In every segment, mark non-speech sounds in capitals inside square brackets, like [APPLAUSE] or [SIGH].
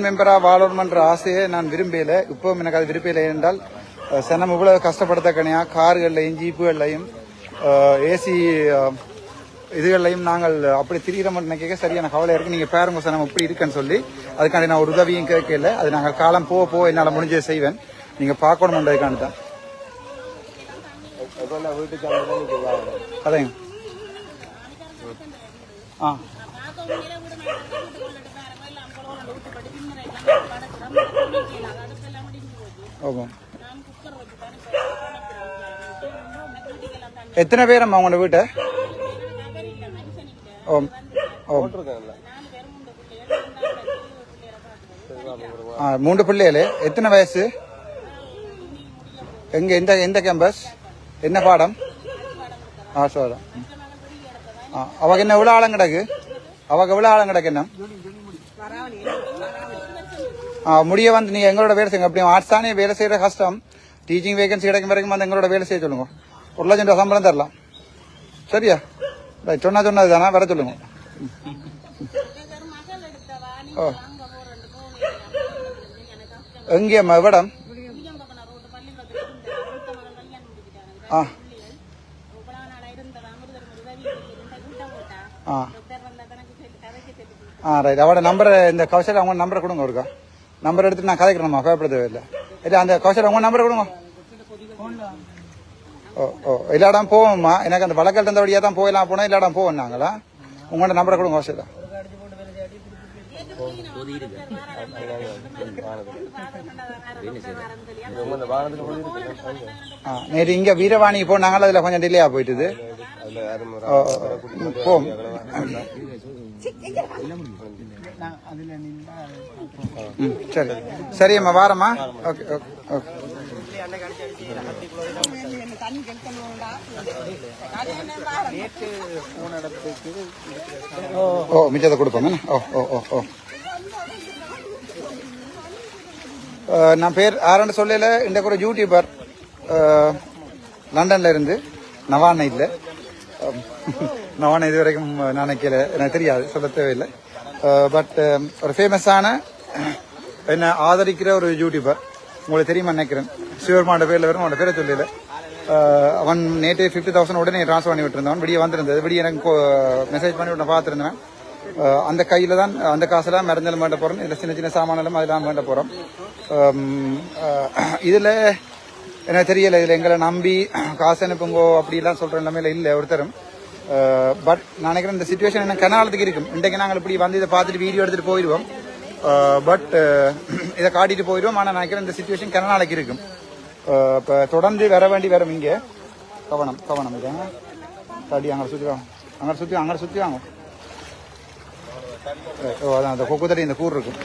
மெம்பரா வாழணுமன்ற ஆசையை நான் விரும்பல. இப்போ எனக்கு அது விரும்பல என்றால் சனம் இவ்வளவு கஷ்டப்படுத்தக்கனையா கார்கள்லையும் ஜீப்புகள்லையும் ஏசி இதுகள்லையும் நாங்கள் அப்படி திரிகிறோம் நினைக்க சரியான கவலை இருக்கு. நீங்க பாருங்க சனம் இப்படி இருக்குன்னு சொல்லி. அதுக்காண்டி நான் ஒரு உதவியும் கேட்கல. அது நாங்கள் காலம் போக போக என்னால் முடிஞ்சதை செய்வேன். நீங்க பார்க்கணுமன்றதுக்காண்டி தான். அதே அதையும். ஆ. ஓகே. எத்தனை பேர் அம்மா உங்களோட வீட்டை? ஓம் ஓம் ஆ மூன்று பிள்ளைகளே. எத்தனை வயசு? எங்க எந்த எந்த கேம்பஸ் என்ன பாடம்? ஆ சோதம் ஆ அவங்க என்ன எவ்வளோ ஆழம் கிடக்கு? அவங்க எவ்வளோ ஆழம் கிடக்கு என்ன? முடிய வந்து நீங்கள் எங்களோட வேலை செய்யுங்க. அப்படி ஆர்ட்ஸ் தானே வேலை செய்யற கஷ்டம். டீச்சிங் வேகன்சி கிடைக்கும் வரைக்கும் வந்து எங்களோட வேலை செய்ய சொல்லுங்க. ஒரு லட்சம் ரூபா சம்பளம் தரலாம். சரியா? ரைட் சொன்னா சொன்னது தானே வர சொல்லுங்க. ஓ. எங்கேம்மா இവിടം ஆ. ஆ. ஆ ரைட் அவட நம்பரை இந்த கௌசல் அவங்க நம்பரை கொடுங்க ஒருக்கா. நம்பர் எடுத்து நான் கதைக்கிறேன்மா பயப்பட தேவையில்லை. இல்லை அந்த கௌசல் அவங்க நம்பரை கொடுங்க ஓ ஓ இல்லாடம் போவோம்மா. எனக்கு அந்த வழக்கல் இருந்த வழியாக தான் போயலாம் போனோம் இல்லாடம் போவோம் நாங்களா? உங்களோட நம்பரை கொடுங்க ஆ நேற்று இங்கே வீரவாணி போனாங்களா அதில் கொஞ்சம் டிலேயாக போயிட்டுது. போம் ம் சரி அம்மா வாரம்மா. Okay okay okay. ஓ மிச்சத்தை கொடுப்போம். ஓ ஓ ஓ ஓ. நான் பேர் ஆரண்டு சொல்லல. இந்த ஒரு யூடியூபர் லண்டன்ல இருந்து. நவான இல்லை. நவான இது வரைக்கும் நான் நினைக்கல எனக்கு தெரியாது சொல்ல தேவையில்லை. பட் ஒரு ஃபேமஸான என்னை ஆதரிக்கிற ஒரு யூடியூபர் உங்களுக்கு தெரியுமா நினைக்கிறேன். சிவருமான பேர்ல வரும் அவனோட பேரை சொல்லல. அவன் நேற்று ஃபிஃப்டி தௌசண்ட் உடனே ட்ரான்ஸ்ஃபர் பண்ணி விட்டுருந்தவன். விடிய வந்திருந்தது. விடிய எனக்கு மெசேஜ் பண்ணி விட்டு பார்த்துருந்தேன் அந்த கையில தான் அந்த காசெல்லாம் மருந்தெல்லாம் வேண்ட போறோம். இல்ல சின்ன சின்ன சாமானெல்லாம் அதெல்லாம் வேண்ட போறோம். இதில் இதுல எனக்கு தெரியல. இதுல எங்களை நம்பி காசு அனுப்புங்கோ அப்படிலாம் சொல்ற நிலைமையில இல்லை ஒருத்தரும். பட் நான் நினைக்கிறேன் இந்த சுச்சுவேஷன் என்ன கனாலத்துக்கு இருக்கும். இன்றைக்கு நாங்கள் இப்படி வந்து இதை பார்த்துட்டு வீடியோ எடுத்துட்டு போயிடுவோம் Uh, பட் uh, [CLEARS THROAT] இதை காட்டிட்டு போயிடுவோம். ஆனால் நினைக்கிறேன் இந்த சுச்சுவேஷன் கனநாளைக்கு இருக்கும். இப்போ இப்ப தொடர்ந்து வர வேண்டி வரும் இங்க. கவனம் கவனம். இது தடி அங்கே சுற்றி வாங்க. அங்கே சுற்றி அங்கே சுற்றி வாங்க. ரைட் ஓ அதான் அந்த கொக்குத்தடி இந்த கூர் இருக்கும்.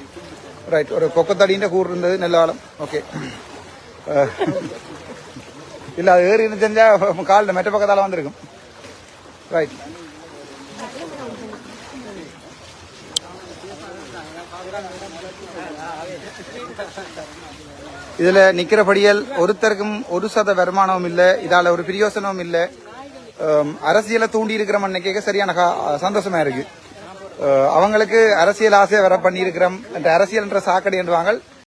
ரைட் ஒரு கொக்கத்தடின்ற கூர் இருந்தது நல்ல ஓகே இல்லை அது ஏறி இருந்து தெரிஞ்சா காலில் மெட்ட பக்கத்தால் வந்திருக்கும். ரைட் இதுல நிக்கிறபடியல் ஒருத்தருக்கும் ஒரு சத வருமானமும் இல்ல இதால ஒரு பிரயோசனமும் இல்ல. அரசியலை தூண்டி இருக்கிற மண்ணிக்க சரியான சந்தோஷமா இருக்கு. அவங்களுக்கு அரசியல் ஆசையை வர பண்ணியிருக்கிறோம் அரசியல் என்ற சாக்கடை என்றுவாங்க